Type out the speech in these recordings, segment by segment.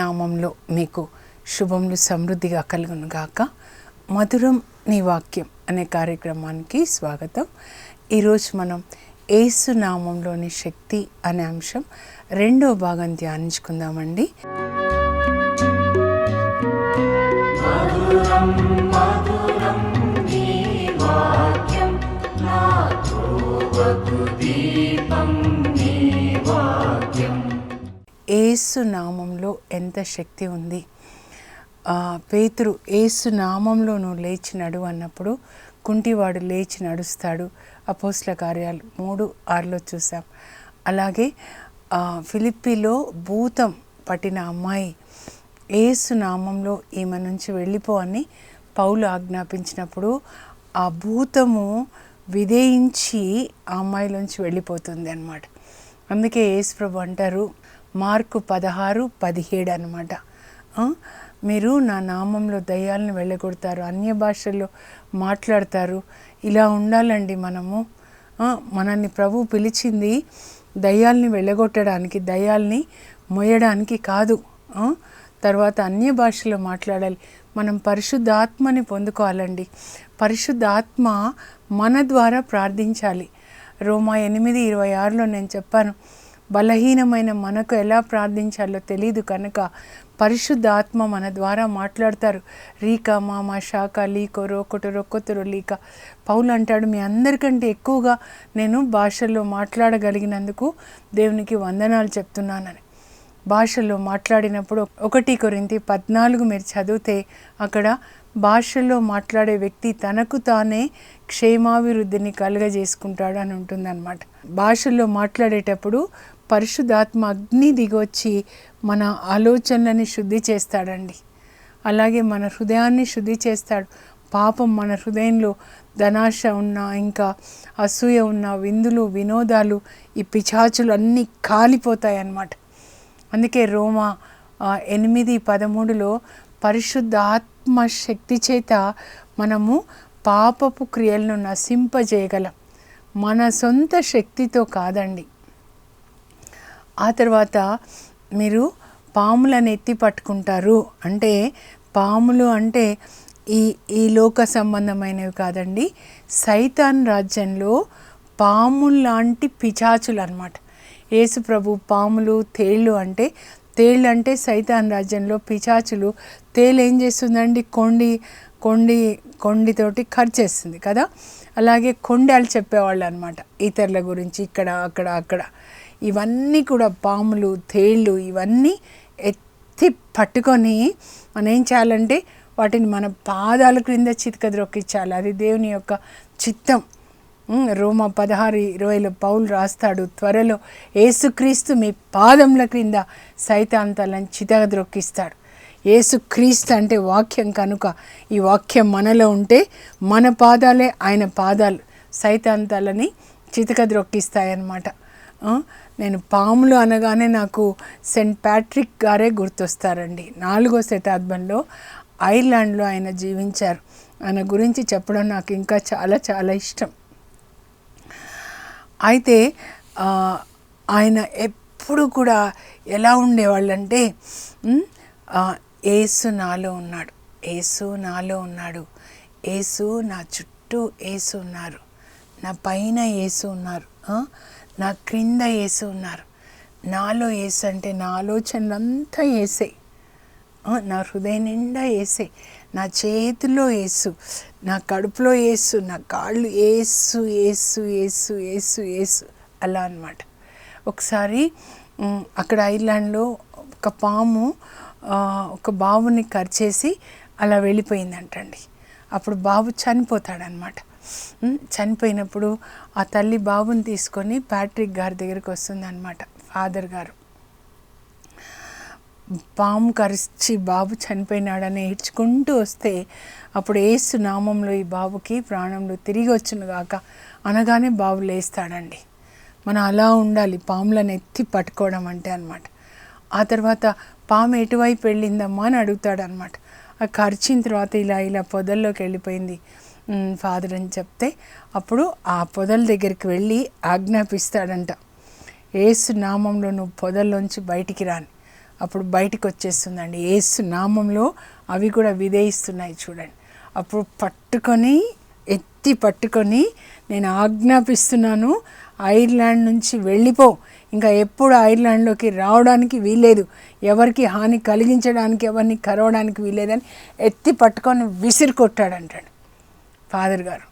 నామంలో మీకు శుభములు సమృద్ధిగా కలుగును గాక. మధురం నీ వాక్యం అనే కార్యక్రమానికి స్వాగతం. ఈరోజు మనం ఏసు నామంలోని శక్తి అనే అంశం రెండో భాగం ధ్యానించుకుందామండి. ఏసు నామంలో ఎంత శక్తి ఉంది? పేతురు ఏసు నామంలో నువ్వు లేచి అన్నప్పుడు కుంటివాడు లేచి నడుస్తాడు. అపోస్ల కార్యాలు మూడు ఆరులో చూసాం. అలాగే ఫిలిప్పీలో భూతం పట్టిన అమ్మాయి ఏసు నామంలో ఈమె నుంచి వెళ్ళిపో అని పౌలు ఆజ్ఞాపించినప్పుడు ఆ భూతము విధేయించి ఆ అమ్మాయిలోంచి వెళ్ళిపోతుంది అన్నమాట. అందుకే యేసుప్రభు అంటారు మార్కు పదహారు పదిహేడు అనమాట మీరు నా నామంలో దయ్యాలను వెళ్ళగొడతారు అన్య భాషల్లో మాట్లాడతారు. ఇలా ఉండాలండి మనము. మనల్ని ప్రభు పిలిచింది దయ్యాల్ని వెళ్ళగొట్టడానికి దయ్యాల్ని మొయ్యడానికి కాదు. తర్వాత అన్య భాషలో మాట్లాడాలి. మనం పరిశుద్ధాత్మని పొందుకోవాలండి. పరిశుద్ధాత్మ మన ద్వారా ప్రార్థించాలి. రోమా ఎనిమిది ఇరవై ఆరులో నేను చెప్పాను. బలహీనమైన మనకు ఎలా ప్రార్థించాలో తెలియదు కనుక పరిశుద్ధ ఆత్మ మన ద్వారా మాట్లాడతారు. రీక మామ శాఖ లీకో రోకొటు రొక్కొతురు లీక. పౌలు అంటాడు మీ అందరికంటే ఎక్కువగా నేను భాషల్లో మాట్లాడగలిగినందుకు దేవునికి వందనాలు చెప్తున్నానని. భాషల్లో మాట్లాడినప్పుడు ఒకటి కొరింతి పద్నాలుగు మీరు చదివితే అక్కడ భాషల్లో మాట్లాడే వ్యక్తి తనకు తానే క్షేమాభివృద్ధిని కలుగజేసుకుంటాడు అని ఉంటుందన్నమాట. భాషల్లో మాట్లాడేటప్పుడు పరిశుద్ధాత్మ అగ్ని దిగొచ్చి మన ఆలోచనలని శుద్ధి చేస్తాడండి. అలాగే మన హృదయాన్ని శుద్ధి చేస్తాడు. పాపం మన హృదయంలో ధనాశ ఉన్న ఇంకా అసూయ ఉన్న విందులు వినోదాలు ఈ పిచాచులు అన్నీ కాలిపోతాయి అన్నమాట అందుకే రోమా ఎనిమిది పదమూడులో పరిశుద్ధ ఆత్మ శక్తి చేత మనము పాపపు క్రియలను నశింపజేయగలం. మన సొంత శక్తితో కాదండి. ఆ తర్వాత మీరు పాములను ఎత్తి పట్టుకుంటారు. అంటే పాములు అంటే ఈ ఈ లోక సంబంధమైనవి కాదండి. సైతాన్ రాజ్యంలో పాములు లాంటి పిచాచులు అనమాట ప్రభు పాములు తేళ్ళు అంటే తేళ్ళు అంటే సైతాన్ రాజ్యంలో పిచాచులు తేలు ఏం చేస్తుందండి? కొండి కొండి కొండితోటి ఖర్చేస్తుంది కదా. అలాగే కొండలు చెప్పేవాళ్ళు అనమాట ఇతరుల గురించి ఇక్కడ అక్కడ అక్కడ. ఇవన్నీ కూడా పాములు తేళ్ళు ఇవన్నీ ఎత్తి పట్టుకొని మనం ఏం చేయాలంటే వాటిని మన పాదాల క్రింద చితకద్రొక్కించాలి అది దేవుని యొక్క చిత్తం. రోమ పదహారు ఇరవైలో పౌలు రాస్తాడు త్వరలో ఏసుక్రీస్తు మీ పాదముల క్రింద సైతాంతాలను చితగద్రొక్కిస్తాడు ఏసుక్రీస్తు అంటే వాక్యం కనుక ఈ వాక్యం మనలో ఉంటే మన పాదాలే ఆయన పాదాలు సైతాంతాలని చితకద్రొక్కిస్తాయన్నమాట ఆ, నేను పాములు అనగానే నాకు సెయింట్ ప్యాట్రిక్ గారే గుర్తొస్తారండి. నాలుగో శతాబ్దంలో ఐర్లాండ్లో ఆయన జీవించారు. ఆయన గురించి చెప్పడం నాకు ఇంకా చాలా చాలా ఇష్టం. అయితే ఆయన ఎప్పుడు కూడా ఎలా ఉండేవాళ్ళంటే ఏసు నాలో ఉన్నాడు. ఏసు నాలో ఉన్నాడు. ఏసు నా చుట్టూ ఏసు ఉన్నారు. నా పైన ఏసు ఉన్నారు. నా క్రింద యేసు ఉన్నారు. నాలో యేసు అంటే నా ఆలోచనలంతా వేసే నా హృదయం నిండా వేసే నా చేతిలో వేసు నా కడుపులో వేసు నా కాళ్ళు ఏసు ఏసు ఏసు ఏసు ఏసు అలా అన్నమాట. ఒకసారి అక్కడ ఐర్లాండ్లో ఒక పాము ఒక బాబుని కరిచేసి అలా వెళ్ళిపోయిందంటండి. అప్పుడు బాబు చనిపోతాడనమాట చనిపోయినప్పుడు ఆ తల్లి బాబుని తీసుకొని ప్యాట్రిక్ గారి దగ్గరికి వస్తుందన్నమాట ఫాదర్ గారు. పాము కరిచి బాబు చనిపోయినాడని ఏడ్చుకుంటూ వస్తే అప్పుడు ఏసు నామంలో ఈ బాబుకి ప్రాణంలో తిరిగి వచ్చును గాక అనగానే బాబు లేస్తాడండి. మనం అలా ఉండాలి పాములను ఎత్తి పట్టుకోవడం అంటే అనమాట ఆ తర్వాత పాము ఎటువైపు వెళ్ళిందమ్మా అని అడుగుతాడనమాట ఆ కరిచిన తర్వాత ఇలా ఇలా పొదల్లోకి వెళ్ళిపోయింది. ఫాదర్ అని చెప్తే అప్పుడు ఆ పొదల దగ్గరికి వెళ్ళి ఆజ్ఞాపిస్తాడంట. ఏసు నామంలో నువ్వు పొదల్లోంచి బయటికి రాని. అప్పుడు బయటికి వచ్చేస్తుందండి. ఏసు నామంలో అవి కూడా విధేయిస్తున్నాయి చూడండి. అప్పుడు పట్టుకొని ఎత్తి పట్టుకొని నేను ఆజ్ఞాపిస్తున్నాను ఐర్లాండ్ నుంచి వెళ్ళిపో. ఇంకా ఎప్పుడు ఐర్లాండ్లోకి రావడానికి వీల్లేదు. ఎవరికి హాని కలిగించడానికి ఎవరిని కరవడానికి వీల్లేదని. ఎత్తి పట్టుకొని విసిరి కొట్టాడంటాడు. ఫాదర్ గారు.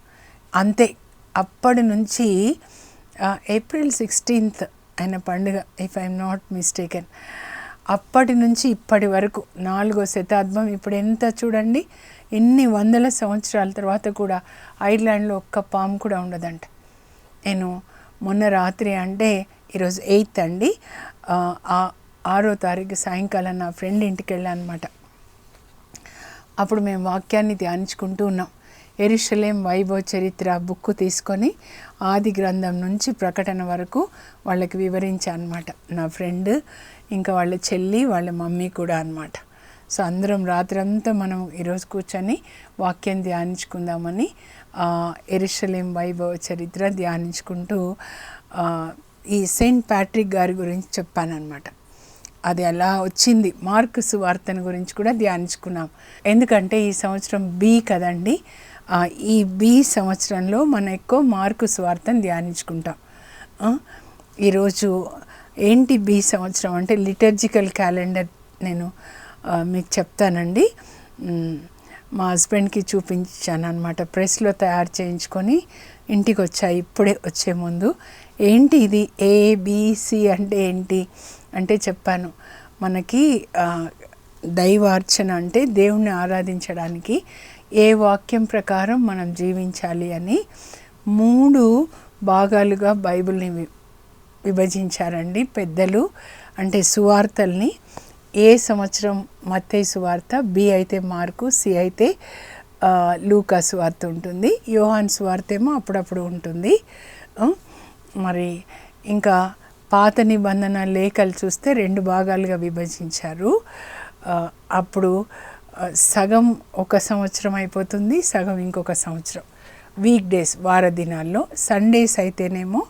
అంతే. అప్పటి నుంచి ఏప్రిల్ సిక్స్టీన్త్ ఆయన పండుగ ఇఫ్ ఐఎమ్ నాట్ మిస్టేకెన్ అప్పటి నుంచి ఇప్పటి వరకు నాలుగో శతాబ్దం ఇప్పుడు ఎంత చూడండి ఎన్ని వందల సంవత్సరాల తర్వాత కూడా ఐర్లాండ్లో ఒక్క పాము కూడా ఉండదంట. నేను మొన్న రాత్రి అంటే ఈరోజు ఎయిత్ అండి ఆ, ఆరో తారీఖు సాయంకాలం నా ఫ్రెండ్ ఇంటికి వెళ్ళాను అనమాట అప్పుడు మేము వాక్యాన్ని ధ్యానించుకుంటూ ఉన్నాం. ఎరుషలేం వైభవ చరిత్ర బుక్ తీసుకొని ఆది గ్రంథం నుంచి ప్రకటన వరకు వాళ్ళకి వివరించాను అనమాట నా ఫ్రెండ్ ఇంకా వాళ్ళ చెల్లి వాళ్ళ మమ్మీ కూడా అనమాట సో అందరం రాత్రంతా మనం ఈరోజు కూర్చొని వాక్యం ధ్యానించుకుందామని ఎరుషలేం వైభవ చరిత్ర ధ్యానించుకుంటూ ఈ సెయింట్ ప్యాట్రిక్ గారి గురించి చెప్పానన్నమాట. అది అలా వచ్చింది. మార్క్స్ సువార్తను గురించి కూడా ధ్యానించుకున్నాం. ఎందుకంటే ఈ సంవత్సరం బి కదండి. ఈ బి సంవత్సరంలో మనం ఎక్కువ మార్కు స్వార్థం ధ్యానించుకుంటాం. ఈరోజు ఏంటి బి సంవత్సరం అంటే లిటర్జికల్ క్యాలెండర్ నేను మీకు చెప్తానండి. మా హస్బెండ్కి చూపించాను అనమాట ప్రెస్లో తయారు చేయించుకొని ఇంటికి వచ్చా ఇప్పుడే వచ్చే ముందు. ఏంటి ఇది ఏబిసి అంటే ఏంటి అంటే చెప్పాను. మనకి దైవార్చన అంటే దేవుణ్ణి ఆరాధించడానికి ఏ వాక్యం ప్రకారం మనం జీవించాలి అని మూడు భాగాలుగా బైబిల్ని వి- విభజించారండి. పెద్దలు అంటే సువార్తల్ని ఏ సంవత్సరం మత్తే సువార్త బి అయితే మార్కు సి అయితే లూకా సువార్త ఉంటుంది. యోహాన్ సువార్త ఏమో అప్పుడప్పుడు ఉంటుంది. మరి ఇంకా పాత నిబంధన లేఖలు చూస్తే రెండు భాగాలుగా విభజించారు. అప్పుడు సగం ఒక సంవత్సరం అయిపోతుంది సగం ఇంకొక సంవత్సరం. వీక్ డేస్ వార దినాల్లో. సండేస్ అయితేనేమో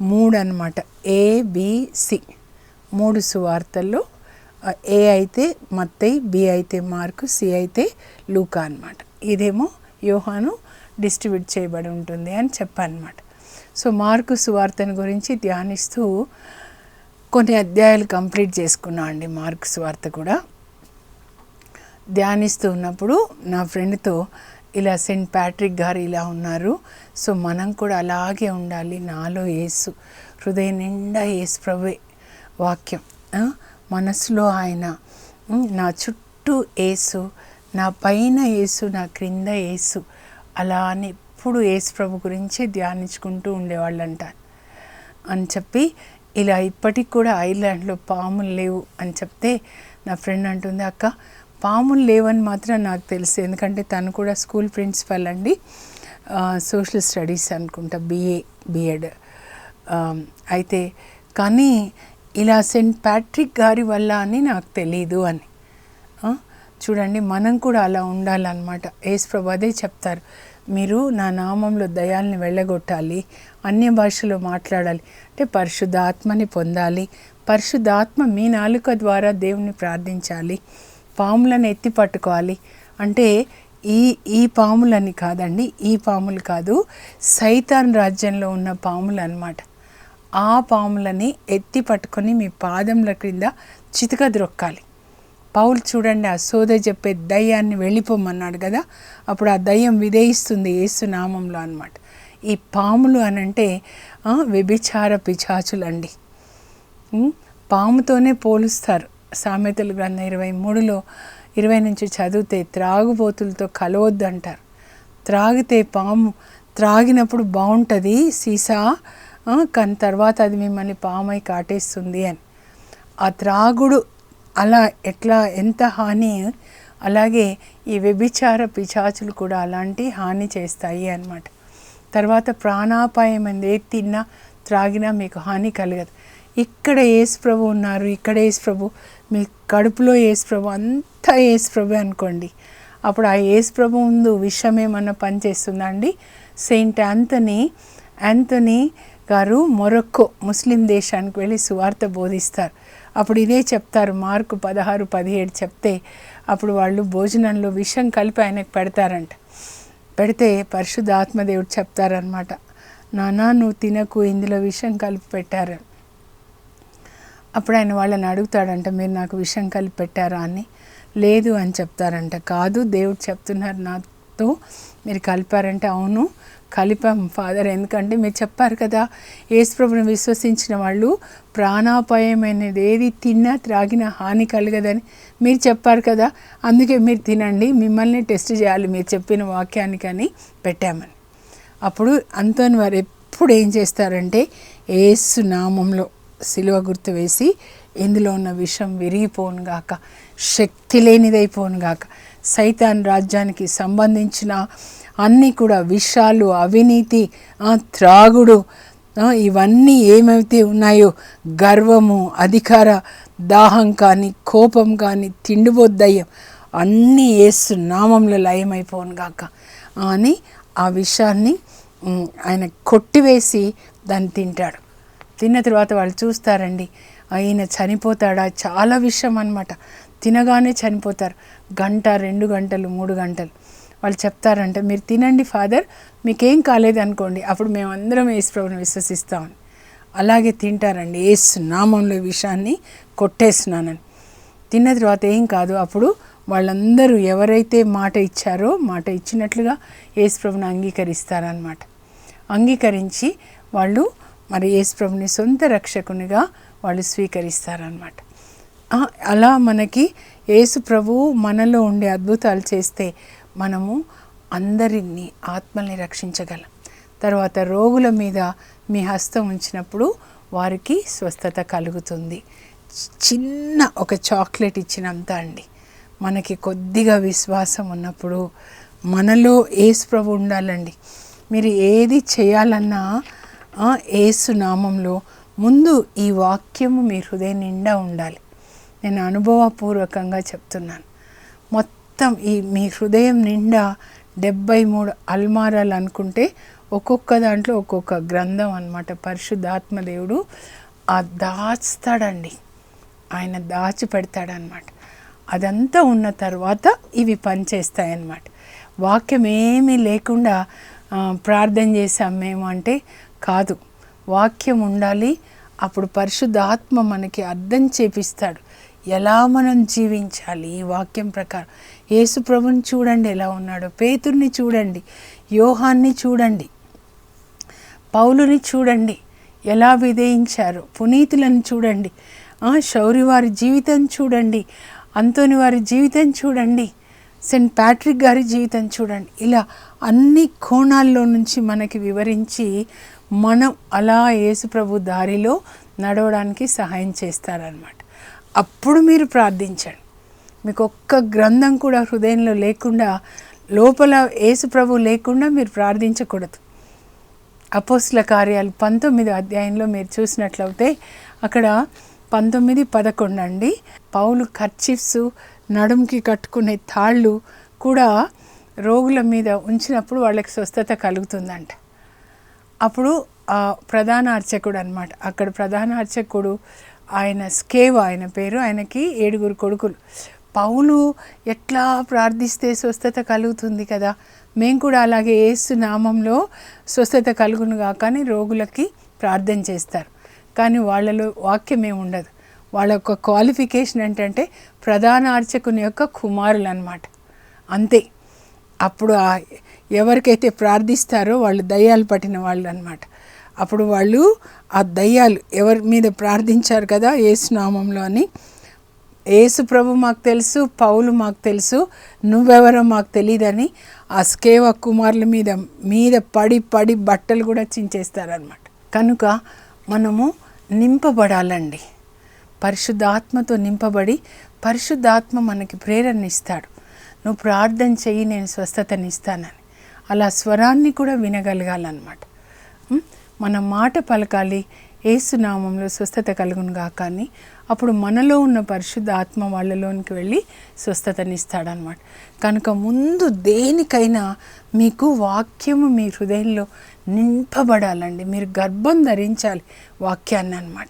మూడు అనమాట ఏబిసి మూడు సువార్తల్లో ఏ అయితే మత్తై బి అయితే మార్కు సి అయితే లూకా అనమాట ఇదేమో యోహాను డిస్ట్రిబ్యూట్ చేయబడి ఉంటుంది అని చెప్పానమాట సో మార్కు సువార్తను గురించి ధ్యానిస్తూ కొన్ని అధ్యాయాలు కంప్లీట్ చేసుకున్నా అండి మార్కు సువార్త కూడా. ధ్యానిస్తూ ఉన్నప్పుడు నా ఫ్రెండ్తో ఇలా సెయింట్ ప్యాట్రిక్ గారు ఇలా ఉన్నారు. సో మనం కూడా అలాగే ఉండాలి. నాలో యేసు హృదయ నిండా యేసు ప్రభువే వాక్యం. మనసులో ఆయన నా చుట్టూ యేసు నా పైన యేసు నా క్రింద యేసు అలా అని ఎప్పుడు యేసు ప్రభు గురించే ధ్యానించుకుంటూ అంటారు అని చెప్పి ఇలా ఇప్పటికి కూడా ఐర్లాండ్లో పాములు లేవు అని చెప్తే నా ఫ్రెండ్ అంటుంది అక్క పాములు లేవని మాత్రం నాకు తెలుసు. ఎందుకంటే తను కూడా స్కూల్ ప్రిన్సిపల్ అండి. సోషల్ స్టడీస్ అనుకుంటా బిఏ బిఎడ్ అయితే కానీ ఇలా సెయింట్ ప్యాట్రిక్ గారి వల్ల అని నాకు తెలీదు అని. చూడండి మనం కూడా అలా ఉండాలన్నమాట. ఏసుప్రభాదే అదే చెప్తారు మీరు నా నామంలో దయాల్ని వెళ్ళగొట్టాలి అన్య భాషలో మాట్లాడాలి అంటే పరిశుద్ధాత్మని పొందాలి పరిశుద్ధాత్మ మీ నాలుక ద్వారా దేవుని ప్రార్థించాలి పాములను ఎత్తి పట్టుకోవాలి. అంటే ఈ ఈ పాములని కాదండి ఈ పాములు కాదు సైతాన్ రాజ్యంలో ఉన్న పాములు అన్నమాట. ఆ పాములని ఎత్తి పట్టుకొని మీ పాదముల క్రింద చితక ద్రొక్కాలి. పౌలు చూడండి ఆ సోద చెప్పే దయ్యాన్ని వెళ్ళిపోమన్నాడు కదా అప్పుడు ఆ దయ్యం విధయిస్తుంది ఏసునామంలో అనమాట ఈ పాములు అనంటే వ్యభిచార పిచాచులండి పాముతోనే పోలుస్తారు. సామెతలు గ్రంథం ఇరవై మూడులో ఇరవై నుంచి చదివితే త్రాగుబోతులతో కలవద్దు అంటారు త్రాగితే పాము త్రాగినప్పుడు బాగుంటుంది సీసా? కానీ తర్వాత అది మిమ్మల్ని పామై కాటేస్తుంది అని. ఆ త్రాగుడు అలా ఎట్లా ఎంత హాని? అలాగే ఈ వ్యభిచార పిచాచులు కూడా అలాంటి హాని చేస్తాయి అన్నమాట. తర్వాత ప్రాణాపాయం అనేది ఏది తిన్నా త్రాగినా మీకు హాని కలగదు. ఇక్కడ యేసు ప్రభు ఉన్నారు ఇక్కడ యేసు ప్రభు మీ కడుపులో యేసుప్రభు అంతా యేసుప్రభు అనుకోండి. అప్పుడు ఆ యేసుప్రభు ముందు విషయం ఏమన్నా పనిచేస్తుందా అండి సెయింట్ యాంతనీ యాంతనీ గారు మొరక్కో ముస్లిం దేశానికి వెళ్ళి సువార్త బోధిస్తారు. అప్పుడు ఇదే చెప్తారు మార్కు పదహారు పదిహేడు చెప్తే అప్పుడు వాళ్ళు భోజనంలో విషం కలిపి ఆయనకు పెడతారంట. పెడితే పరిశుద్ధాత్మదేవుడు చెప్తారనమాట నానా నువ్వు తినకు ఇందులో విషం కలిపి పెట్టారు అప్పుడు ఆయన వాళ్ళని అడుగుతాడంట మీరు నాకు విషం కలిపి పెట్టారా అని? లేదు అని చెప్తారంట. కాదు దేవుడు చెప్తున్నారు నాతో మీరు కలిపారంటే అవును కలిపాం ఫాదర్. ఎందుకంటే మీరు చెప్పారు కదా యేసుప్రభుని విశ్వసించిన వాళ్ళు ప్రాణాపాయమైనది ఏది తిన్నా త్రాగినా హాని కలగదని మీరు చెప్పారు కదా అందుకే మీరు తినండి మిమ్మల్ని టెస్ట్ చేయాలి మీరు చెప్పిన వాక్యానికి అని పెట్టామని. అప్పుడు అంతోని వారు ఎప్పుడు ఏం చేస్తారంటే ఏసు నామంలో సిలువ గుర్తు వేసి ఇందులో ఉన్న విషం విరిగిపోను గాక శక్తి లేనిదైపోను గాక సైతాన్ రాజ్యానికి సంబంధించిన అన్నీ కూడా విషాలు అవినీతి త్రాగుడు ఇవన్నీ ఏమైతే ఉన్నాయో గర్వము అధికార దాహం కానీ కోపం కానీ తిండిబొద్దయ్యం అన్నీ ఏసు నామంలో లయమైపోను గాక. అని ఆ విషయాన్ని ఆయన కొట్టివేసి దాన్ని తింటాడు. తిన్న తర్వాత వాళ్ళు చూస్తారండి. ఆయన చనిపోతాడా? చాలా విషయం అనమాట తినగానే చనిపోతారు. గంట రెండు గంటలు మూడు గంటలు. వాళ్ళు చెప్తారంట మీరు తినండి ఫాదర్ మీకేం కాలేదు అనుకోండి అప్పుడు మేమందరం యేసు ప్రభుని విశ్వసిస్తామని. అలాగే తింటారండి. ఏసు నామంలో విషయాన్ని కొట్టేస్తున్నానని. తిన్న తర్వాత ఏం కాదు అప్పుడు వాళ్ళందరూ ఎవరైతే మాట ఇచ్చారో మాట ఇచ్చినట్లుగా యేసు ప్రభుని అంగీకరిస్తారనమాట అంగీకరించి వాళ్ళు మరి యేసుప్రభుని సొంత రక్షకునిగా వాళ్ళు స్వీకరిస్తారనమాట అలా మనకి యేసు మనలో ఉండే అద్భుతాలు చేస్తే మనము అందరినీ ఆత్మల్ని రక్షించగలం. తర్వాత రోగుల మీద మీ హస్తం ఉంచినప్పుడు వారికి స్వస్థత కలుగుతుంది. చిన్న ఒక చాక్లెట్ ఇచ్చినంత అండి. మనకి కొద్దిగా విశ్వాసం ఉన్నప్పుడు మనలో ఏసు ప్రభు ఉండాలండి. మీరు ఏది చేయాలన్నా ఆ, ఏసు నామంలో ముందు ఈ వాక్యము మీ హృదయం నిండా ఉండాలి. నేను అనుభవపూర్వకంగా చెప్తున్నాను. మొత్తం ఈ మీ హృదయం నిండా డెబ్బై మూడు అల్మారాలు అనుకుంటే ఒక్కొక్క దాంట్లో ఒక్కొక్క గ్రంథం అనమాట పరిశుద్ధాత్మదేవుడు ఆ దాచుతాడండి ఆయన దాచి పెడతాడనమాట అదంతా ఉన్న తర్వాత ఇవి పనిచేస్తాయన్నమాట. వాక్యం ఏమీ లేకుండా ప్రార్థన చేసాం మేము అంటే కాదు. వాక్యం ఉండాలి అప్పుడు పరిశుద్ధాత్మ మనకి అర్థం చేపిస్తాడు. ఎలా మనం జీవించాలి? ఈ వాక్యం ప్రకారం. యేసు ప్రభుని చూడండి ఎలా ఉన్నాడో. పేతుర్ని చూడండి. యోహాన్ని చూడండి. పౌలుని చూడండి. ఎలా విధేయించారు. పునీతులను చూడండి. శౌరి వారి జీవితం చూడండి. అంతోని వారి జీవితం చూడండి. సెయింట్ ప్యాట్రిక్ గారి జీవితం చూడండి. ఇలా అన్ని కోణాల్లో నుంచి మనకి వివరించి మనం అలా యేసుప్రభు దారిలో నడవడానికి సహాయం చేస్తారనమాట అప్పుడు మీరు ప్రార్థించండి. మీకు ఒక్క గ్రంథం కూడా హృదయంలో లేకుండా లోపల యేసుప్రభు లేకుండా మీరు ప్రార్థించకూడదు. అపోస్ల కార్యాలు పంతొమ్మిది అధ్యాయంలో మీరు చూసినట్లయితే అక్కడ పంతొమ్మిది పదకొండు అండి. పౌలు కర్చిప్స్ నడుముకి కట్టుకునే తాళ్ళు కూడా రోగుల మీద ఉంచినప్పుడు వాళ్ళకి స్వస్థత కలుగుతుందంట. అప్పుడు ఆ ప్రధాన అర్చకుడు అనమాట అక్కడ ప్రధాన అర్చకుడు ఆయన స్కేవ్ ఆయన పేరు. ఆయనకి ఏడుగురు కొడుకులు. పౌలు ఎట్లా ప్రార్థిస్తే స్వస్థత కలుగుతుంది కదా? మేము కూడా అలాగే ఏసు నామంలో స్వస్థత కలుగునుగా కానీ రోగులకి ప్రార్థన చేస్తారు. కానీ వాళ్ళలో వాక్యం ఏమి ఉండదు. వాళ్ళ యొక్క క్వాలిఫికేషన్ ఏంటంటే ప్రధాన అర్చకుని యొక్క కుమారులు అనమాట అంతే. అప్పుడు ఎవరికైతే ప్రార్థిస్తారో వాళ్ళు దయ్యాలు పట్టిన వాళ్ళు అనమాట అప్పుడు వాళ్ళు ఆ దయ్యాలు ఎవరి మీద ప్రార్థించారు కదా ఏసునామంలో అని ఏసు ప్రభు మాకు తెలుసు పౌలు మాకు తెలుసు నువ్వెవరో మాకు తెలియదని ఆ స్కేవ కుమారుల మీద మీద పడి పడి బట్టలు కూడా చించేస్తారనమాట కనుక మనము నింపబడాలండి. పరిశుద్ధాత్మతో నింపబడి పరిశుద్ధాత్మ మనకి ప్రేరణ ఇస్తాడు. నువ్వు ప్రార్థన చెయ్యి నేను స్వస్థతనిస్తానని అలా స్వరాన్ని కూడా వినగలగాలన్నమాట. మన మాట పలకాలి ఏసునామంలో స్వస్థత కలుగును గాక అప్పుడు మనలో ఉన్న పరిశుద్ధ ఆత్మ వాళ్ళలోనికి వెళ్ళి స్వస్థతనిస్తాడనమాట కనుక ముందు దేనికైనా మీకు వాక్యము మీ హృదయంలో నింపబడాలండి. మీరు గర్భం ధరించాలి వాక్యాన్ని అన్నమాట.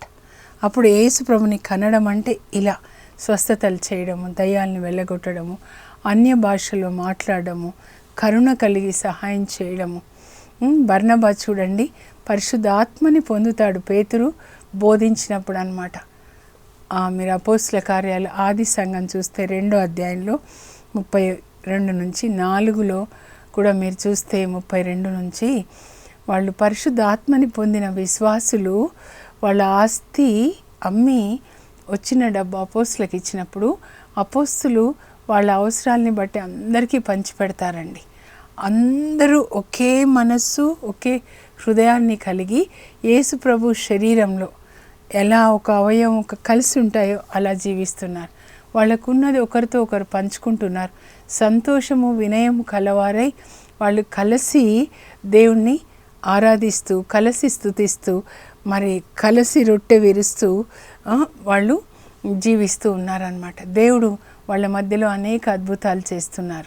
అప్పుడు ఏసుప్రభుని కనడం అంటే ఇలా స్వస్థతలు చేయడము దయ్యాల్ని వెళ్ళగొట్టడము అన్య భాషలో మాట్లాడడము కరుణ కలిగి సహాయం చేయడము. బర్ణబా చూడండి పరిశుద్ధాత్మని పొందుతాడు పేతురు బోధించినప్పుడు అనమాట మీరు అపోస్ల కార్యాలు ఆది సంఘం చూస్తే రెండో అధ్యాయంలో ముప్పై రెండు నుంచి నాలుగులో కూడా మీరు చూస్తే ముప్పై రెండు నుంచి వాళ్ళు పరిశుద్ధాత్మని పొందిన విశ్వాసులు వాళ్ళ ఆస్తి అమ్మి వచ్చిన డబ్బు అపోస్తులకు ఇచ్చినప్పుడు అపోస్తులు వాళ్ళ అవసరాలని బట్టి అందరికీ పంచిపెడతారండి అందరూ ఒకే మనస్సు ఒకే హృదయాన్ని కలిగి యేసు ప్రభు శరీరంలో ఎలా ఒక అవయవం ఒక కలిసి ఉంటాయో అలా జీవిస్తున్నారు. వాళ్ళకున్నది ఒకరితో ఒకరు పంచుకుంటున్నారు. సంతోషము వినయము కలవారై వాళ్ళు కలిసి దేవుణ్ణి ఆరాధిస్తూ కలిసి స్థుతిస్తూ మరి కలిసి రొట్టె విరుస్తూ వాళ్ళు జీవిస్తూ ఉన్నారనమాట దేవుడు వాళ్ళ మధ్యలో అనేక అద్భుతాలు చేస్తున్నారు.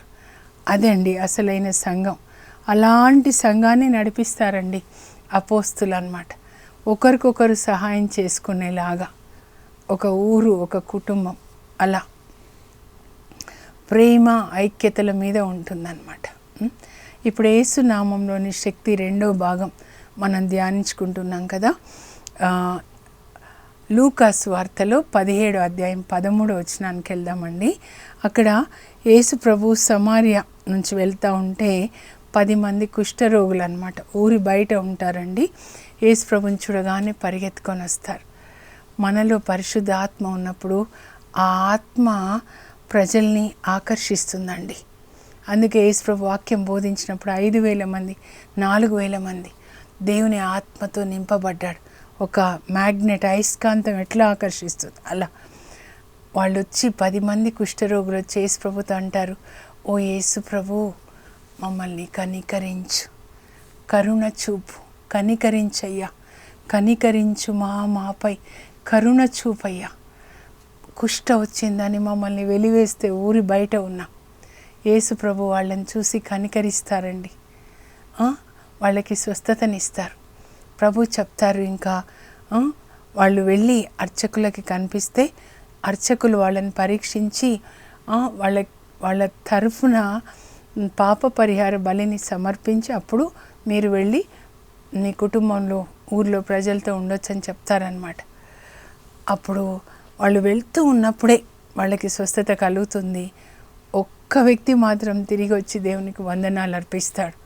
అదే అండి అసలైన సంఘం. అలాంటి సంఘాన్ని నడిపిస్తారండి అపోస్తులు అనమాట ఒకరికొకరు సహాయం చేసుకునేలాగా ఒక ఊరు ఒక కుటుంబం అలా. ప్రేమ ఐక్యతల మీద ఉంటుందన్నమాట. ఇప్పుడు యేసు నామంలోని శక్తి రెండో భాగం. మనం ధ్యానించుకుంటున్నాం కదా. లూకాస్ వార్తలో పదిహేడు అధ్యాయం పదమూడు వచనానికి వెళ్దామండి. అక్కడ యేసు ప్రభు సమార్య నుంచి వెళ్తూ ఉంటే పది మంది కుష్ఠరోగులు అనమాట ఊరి బయట ఉంటారండి. యేసు ప్రభుని చూడగానే పరిగెత్తుకొని వస్తారు. మనలో పరిశుద్ధ ఆత్మ ఉన్నప్పుడు ఆ ఆత్మ ప్రజల్ని ఆకర్షిస్తుందండి. అందుకే యేసుప్రభు వాక్యం బోధించినప్పుడు ఐదు వేల మంది నాలుగు వేల మంది దేవుని ఆత్మతో నింపబడ్డాడు. ఒక మ్యాగ్నెట్ అయస్కాంతం ఎట్లా ఆకర్షిస్తుంది? అలా. వాళ్ళు వచ్చి పది మంది కుష్ఠరోగులు వచ్చి యేసు ప్రభుతో అంటారు ఓ యేసు ప్రభు మమ్మల్ని కనికరించు. కరుణ చూపు. కనికరించయ్యా. కనికరించు మా మాపై. కరుణ చూపయ్యా. కుష్ట వచ్చిందని మమ్మల్ని వెలివేస్తే ఊరి బయట ఉన్నా. యేసు ప్రభు వాళ్ళని చూసి కనికరిస్తారండి. ఆ? వాళ్ళకి స్వస్థతనిస్తారు. ప్రభు చెప్తారు ఇంకా వాళ్ళు వెళ్ళి అర్చకులకి కనిపిస్తే అర్చకులు వాళ్ళని పరీక్షించి వాళ్ళ వాళ్ళ తరఫున పాప పరిహార బలిని సమర్పించి అప్పుడు మీరు వెళ్ళి మీ కుటుంబంలో ఊర్లో ప్రజలతో ఉండొచ్చని చెప్తారనమాట అప్పుడు వాళ్ళు వెళ్తూ ఉన్నప్పుడే వాళ్ళకి స్వస్థత కలుగుతుంది. ఒక్క వ్యక్తి మాత్రం తిరిగి వచ్చి దేవునికి వందనాలు అర్పిస్తాడు.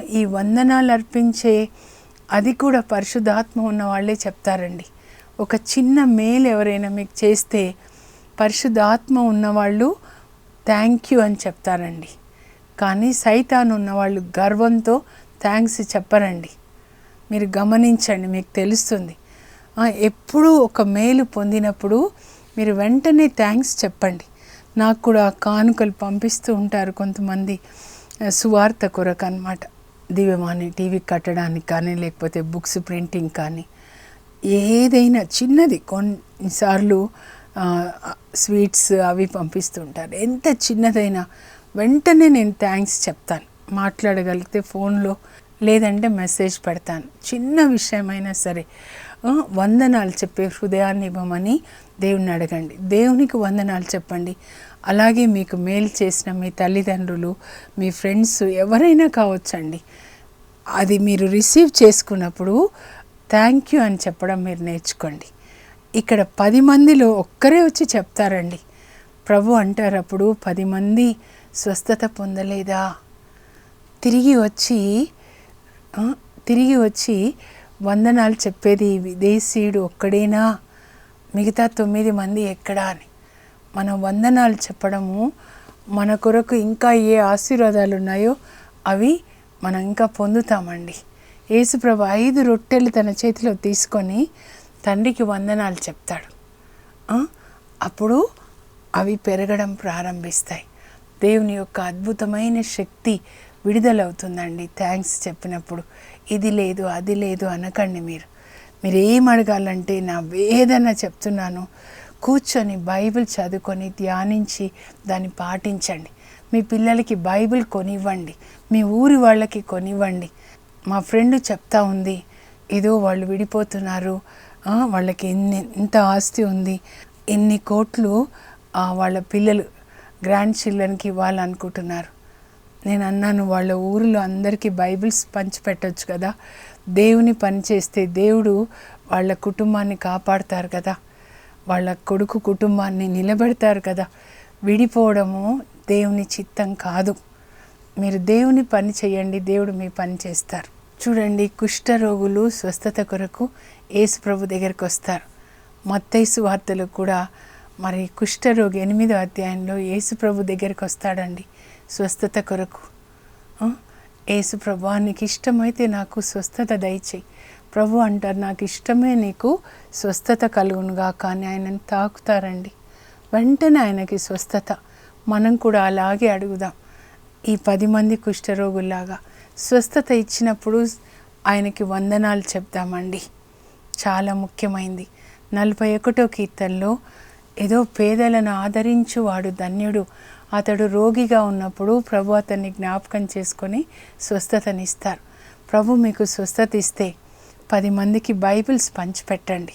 ఈ వందనాలు అర్పించే అది కూడా పరిశుద్ధాత్మ ఉన్న వాళ్ళే చెప్తారండి. ఒక చిన్న మేలు ఎవరైనా మీకు చేస్తే పరిశుద్ధాత్మ ఉన్నవాళ్ళు థ్యాంక్ యూ అని చెప్తారండి. కానీ సైతాన్ ఉన్నవాళ్ళు గర్వంతో థ్యాంక్స్ చెప్పరండి. మీరు గమనించండి మీకు తెలుస్తుంది. ఎప్పుడూ ఒక మేలు పొందినప్పుడు మీరు వెంటనే థ్యాంక్స్ చెప్పండి. నాకు కూడా కానుకలు పంపిస్తూ ఉంటారు కొంతమంది. సువార్త కొరకు అనమాట దివ్యమాని టీవీ కట్టడానికి కానీ లేకపోతే బుక్స్ ప్రింటింగ్ కానీ ఏదైనా చిన్నది కొన్నిసార్లు స్వీట్స్ అవి పంపిస్తుంటారు. ఎంత చిన్నదైనా వెంటనే నేను థ్యాంక్స్ చెప్తాను. మాట్లాడగలిగితే ఫోన్లో లేదంటే మెసేజ్ పెడతాను. చిన్న విషయమైనా సరే వందనాలు చెప్పే హృదయాన్ని ఇవ్వమని దేవుణ్ణి అడగండి. దేవునికి వందనాలు చెప్పండి. అలాగే మీకు మేలు చేసిన మీ తల్లిదండ్రులు మీ ఫ్రెండ్స్ ఎవరైనా కావచ్చండి. అది మీరు రిసీవ్ చేసుకున్నప్పుడు థ్యాంక్ యూ అని చెప్పడం మీరు నేర్చుకోండి. ఇక్కడ పది మందిలో ఒక్కరే వచ్చి చెప్తారండి. ప్రభు అంటారు అప్పుడు పది మంది స్వస్థత పొందలేదా? తిరిగి వచ్చి తిరిగి వచ్చి వందనాలు చెప్పేది విదేశీయుడు ఒక్కడేనా? మిగతా తొమ్మిది మంది ఎక్కడా అని. మన వందనాలు చెప్పడము మన కొరకు ఇంకా ఏ ఆశీర్వాదాలు ఉన్నాయో అవి మనం ఇంకా పొందుతామండి. యేసుప్రభు ఐదు రొట్టెలు తన చేతిలో తీసుకొని తండ్రికి వందనాలు చెప్తాడు. అప్పుడు అవి పెరగడం ప్రారంభిస్తాయి. దేవుని యొక్క అద్భుతమైన శక్తి విడుదలవుతుందండి థ్యాంక్స్ చెప్పినప్పుడు. ఇది లేదు అది లేదు అనకండి మీరు. మీరు ఏం అడగాలంటే నా వేదన చెప్తున్నాను. కూర్చొని బైబిల్ చదువుకొని ధ్యానించి దాన్ని పాటించండి. మీ పిల్లలకి బైబిల్ కొనివ్వండి. మీ ఊరి వాళ్ళకి కొనివ్వండి. మా ఫ్రెండ్ చెప్తా ఉంది ఏదో వాళ్ళు విడిపోతున్నారు. వాళ్ళకి ఎన్ని ఇంత ఆస్తి ఉంది. ఎన్ని కోట్లు వాళ్ళ పిల్లలు గ్రాండ్ చిల్డ్రన్కి ఇవ్వాలనుకుంటున్నారు నేను అన్నాను వాళ్ళ ఊరిలో అందరికీ బైబిల్స్ పంచిపెట్టచ్చు కదా. దేవుని పనిచేస్తే దేవుడు వాళ్ళ కుటుంబాన్ని కాపాడతారు కదా. వాళ్ళ కొడుకు కుటుంబాన్ని నిలబెడతారు కదా. విడిపోవడము దేవుని చిత్తం కాదు. మీరు దేవుని పని చేయండి దేవుడు మీ పని చేస్తారు. చూడండి కుష్ఠరోగులు స్వస్థత కొరకు యేసు ప్రభు దగ్గరికి వస్తారు. మత్తైసు వార్తలు కూడా మరి కుష్ఠరోగి ఎనిమిదో అధ్యాయంలో యేసు ప్రభు దగ్గరికి వస్తాడండి. స్వస్థత కొరకు. ఆ? యేసు ప్రభు నీకు ఇష్టమైతే నాకు స్వస్థత దయచేయి. ప్రభు అంటారు నాకు ఇష్టమే నీకు స్వస్థత కలుగునుగా కానీ ఆయనను తాకుతారండి. వెంటనే ఆయనకి స్వస్థత. మనం కూడా అలాగే అడుగుదాం ఈ పది మంది కుష్ఠరోగుల్లాగా. స్వస్థత ఇచ్చినప్పుడు ఆయనకి వందనాలు చెప్దామండి. చాలా ముఖ్యమైంది. నలభై ఒకటో కీర్తనలో ఏదో పేదలను ఆదరించువాడు ధన్యుడు. అతడు రోగిగా ఉన్నప్పుడు ప్రభు అతన్ని జ్ఞాపకం చేసుకొని స్వస్థతనిస్తారు. ప్రభు మీకు స్వస్థత ఇస్తే పది మందికి బైబిల్స్ పంచిపెట్టండి.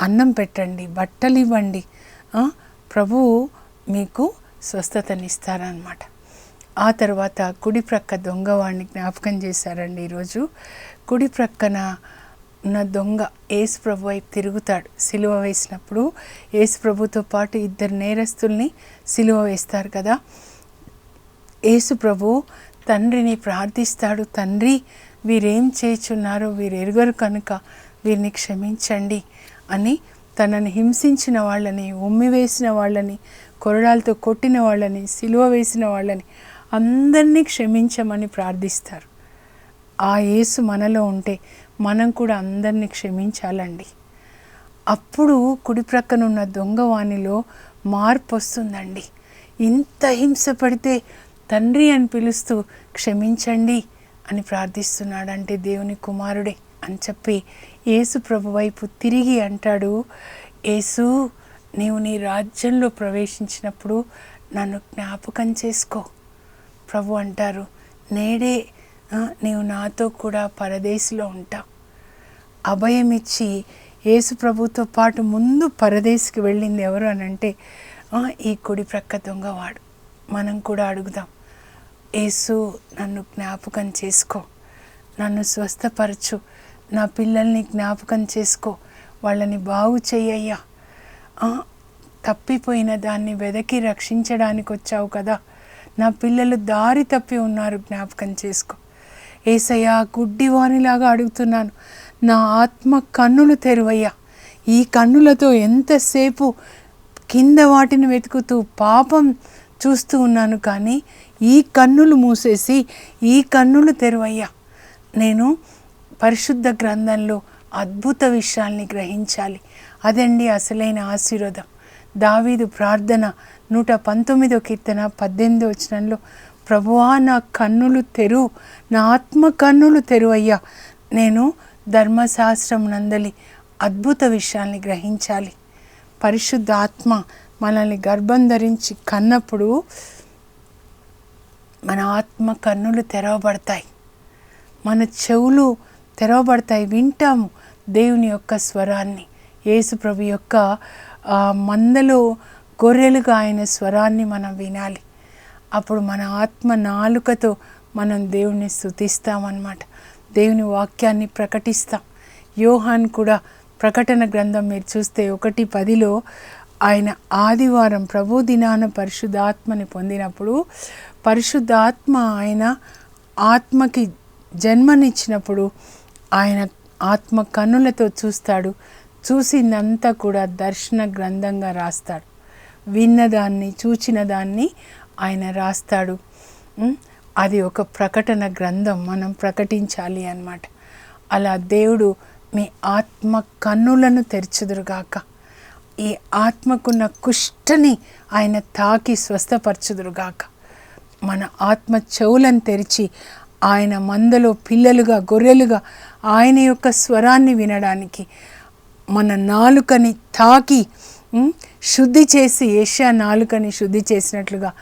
అన్నం పెట్టండి బట్టలు ఇవ్వండి. ప్రభువు మీకు స్వస్థతనిస్తారనమాట ఆ తర్వాత కుడి ప్రక్క దొంగవాడిని జ్ఞాపకం చేశారండి ఈరోజు. కుడి ప్రక్కన ఉన్న దొంగ యేసు ప్రభు వైపు తిరుగుతాడు. సిలువ వేసినప్పుడు యేసు ప్రభుతో పాటు ఇద్దరు నేరస్తుల్ని సిలువ వేస్తారు కదా. యేసు ప్రభు తండ్రిని ప్రార్థిస్తాడు. తండ్రి వీరేం చేయుచున్నారో వీరు ఎరుగరు కనుక వీరిని క్షమించండి అని తనని హింసించిన వాళ్ళని ఉమ్మివేసిన వాళ్ళని కొరడాలతో కొట్టిన వాళ్ళని సిలువ వేసిన వాళ్ళని అందరినీ క్షమించమని ప్రార్థిస్తారు. ఆ యేసు మనలో ఉంటే మనం కూడా అందరినీ క్షమించాలండి. అప్పుడు కుడి ప్రక్కన ఉన్న దొంగవాణిలో మార్పు వస్తుందండి ఇంత హింస పడితే తండ్రి అని పిలుస్తూ క్షమించండి అని ప్రార్థిస్తున్నాడంటే దేవుని కుమారుడే అని చెప్పి యేసు ప్రభు వైపు తిరిగి అంటాడు యేసు నీవు నీ రాజ్యంలో ప్రవేశించినప్పుడు నన్ను జ్ఞాపకం చేసుకో ప్రభు అంటారు. నేడే నీవు నాతో కూడా పరదేశిలో ఉంటావు అభయం ఇచ్చి యేసు ప్రభుతో పాటు ముందు పరదేశికి వెళ్ళింది ఎవరు అని అంటే ఈ కుడి ప్రక్క దొంగవాడు. మనం కూడా అడుగుదాం. యేసు నన్ను జ్ఞాపకం చేసుకో. నన్ను స్వస్థపరచు. నా పిల్లల్ని జ్ఞాపకం చేసుకో. వాళ్ళని బాగు చెయ్యయ్యా తప్పిపోయిన దాన్ని వెదకి రక్షించడానికి వచ్చావు కదా. నా పిల్లలు దారి తప్పి ఉన్నారు జ్ఞాపకం చేసుకో. ఏసయ్యా గుడ్డివానిలాగా అడుగుతున్నాను. నా ఆత్మ కన్నులు తెరువయ్యా. ఈ కన్నులతో ఎంతసేపు కింద వాటిని వెతుకుతూ పాపం చూస్తూ ఉన్నాను కానీ ఈ కన్నులు మూసేసి ఈ కన్నులు తెరువయ్యా. నేను పరిశుద్ధ గ్రంథంలో అద్భుత విషయాల్ని గ్రహించాలి. అదండి అసలైన ఆశీర్వాదం. దావీదు ప్రార్థన నూట పంతొమ్మిదో కీర్తన పద్దెనిమిదో వచనంలో ప్రభువా నా కన్నులు తెరువు నా ఆత్మ కన్నులు తెరువయ్యా. నేను ధర్మశాస్త్రం నందలి అద్భుత విషయాల్ని గ్రహించాలి. పరిశుద్ధ ఆత్మ మనల్ని గర్భం ధరించి కన్నప్పుడు మన ఆత్మ కన్నులు తెరవబడతాయి. మన చెవులు తెరవబడతాయి. వింటాము దేవుని యొక్క స్వరాన్ని. యేసుప్రభు యొక్క మందలో గొర్రెలుగా ఆయన స్వరాన్ని మనం వినాలి. అప్పుడు మన ఆత్మ నాలుకతో మనం దేవుణ్ణి స్థుతిస్తామన్నమాట దేవుని వాక్యాన్ని ప్రకటిస్తాం. యోహాన్ కూడా ప్రకటన గ్రంథం మీరు చూస్తే ఒకటి పదిలో ఆయన ఆదివారం ప్రభు దినాన పరిశుద్ధాత్మని పొందినప్పుడు పరిశుద్ధాత్మ ఆయన ఆత్మకి జన్మనిచ్చినప్పుడు ఆయన ఆత్మ కన్నులతో చూస్తాడు. చూసిందంతా కూడా దర్శన గ్రంథంగా రాస్తాడు. విన్నదాన్ని చూచిన దాన్ని ఆయన రాస్తాడు. అది ఒక ప్రకటన గ్రంథం. మనం ప్రకటించాలి అన్నమాట. అలా దేవుడు మీ ఆత్మ కన్నులను తెరచుదురుగాక. ఈ ఆత్మకున్న కుష్ఠని ఆయన తాకి స్వస్థపరచుదురుగాక. మన ఆత్మ చెవులను తెరిచి ఆయన మందలో పిల్లలుగా గొర్రెలుగా ఆయన యొక్క స్వరాన్ని వినడానికి మన నాలుకని తాకి శుద్ధి చేసి ఏషియా నాలుకని శుద్ధి చేసినట్లుగా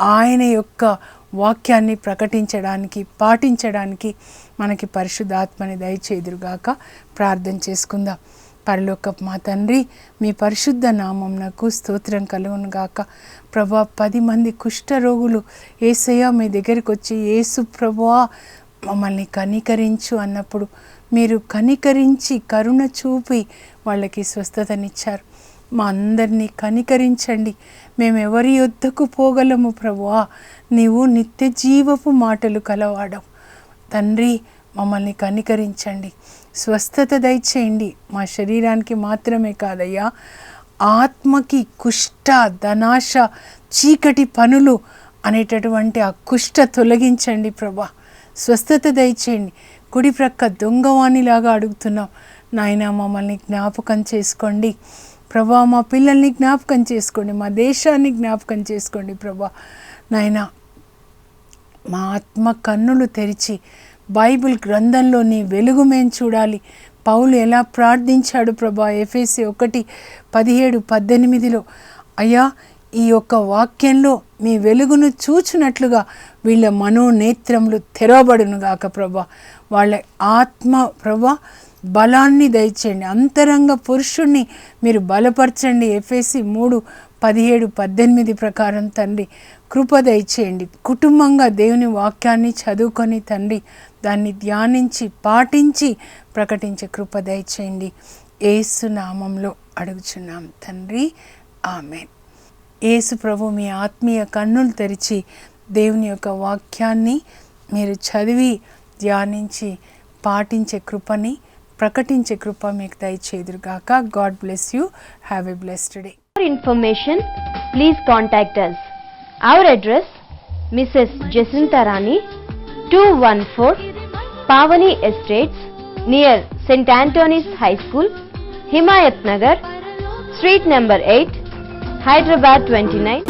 ఆయన యొక్క వాక్యాన్ని ప్రకటించడానికి పాటించడానికి మనకి పరిశుద్ధాత్మని దయచేదురుగాక ప్రార్థన చేసుకుందాం. పరలోక మా తండ్రి మీ పరిశుద్ధ నామం నాకు స్తోత్రం కలుగును గాక. ప్రభా పది మంది కుష్ఠరోగులు ఏసయ్య మీ దగ్గరికి వచ్చి ఏసు ప్రభా మమ్మల్ని కనికరించు అన్నప్పుడు మీరు కనికరించి కరుణ చూపి వాళ్ళకి స్వస్థతనిచ్చారు. మా అందరినీ కనికరించండి. మేము ఎవరి యొద్దకు పోగలము ప్రభువా? నీవు నిత్య జీవపు మాటలు కలవాడం తండ్రి మమ్మల్ని కనికరించండి. స్వస్థత దయచేయండి. మా శరీరానికి మాత్రమే కాదయ్యా ఆత్మకి కుష్ట ధనాశ చీకటి పనులు అనేటటువంటి ఆ కుష్ట తొలగించండి ప్రభా. స్వస్థత దయచేయండి. కుడి ప్రక్క దొంగవాణిలాగా అడుగుతున్నాం. నాయన మమ్మల్ని జ్ఞాపకం చేసుకోండి. ప్రభా మా పిల్లల్ని జ్ఞాపకం చేసుకోండి. మా దేశాన్ని జ్ఞాపకం చేసుకోండి ప్రభా. నాయనా మా ఆత్మ కన్నులు తెరిచి బైబిల్ గ్రంథంలో నీ వెలుగు మేము చూడాలి. పౌలు ఎలా ప్రార్థించాడు ప్రభా? ఎఫ్ఎస్సి ఒకటి పదిహేడు పద్దెనిమిదిలో అయ్యా ఈ యొక్క వాక్యంలో మీ వెలుగును చూచినట్లుగా వీళ్ళ మనోనేత్రములు తెరవబడును గాక ప్రభా. వాళ్ళ ఆత్మ ప్రభా బలాన్ని దయచేయండి. అంతరంగ పురుషుణ్ణి మీరు బలపరచండి. ఎఫ్ఎస్సి మూడు పదిహేడు పద్దెనిమిది ప్రకారం తండ్రి కృప దయచేయండి. కుటుంబంగా దేవుని వాక్యాన్ని చదువుకొని తండ్రి దాన్ని ధ్యానించి పాటించి ప్రకటించే కృప దయచేయండి. ఏసు నామంలో అడుగుచున్నాం. తండ్రి ఆమె ఏసు ప్రభు మీ ఆత్మీయ కన్నులు తెరిచి దేవుని యొక్క వాక్యాన్ని మీరు చదివి ధ్యానించి పాటించే కృపని ప్రకటించే కృప మీకు దయచేదురుగాక God bless you. Have a blessed day. For information please contact us. Our address Mrs Jacinta Rani two one four Pavani estates near Saint Antony's high school Himayat Nagar street number eight Hyderabad twenty nine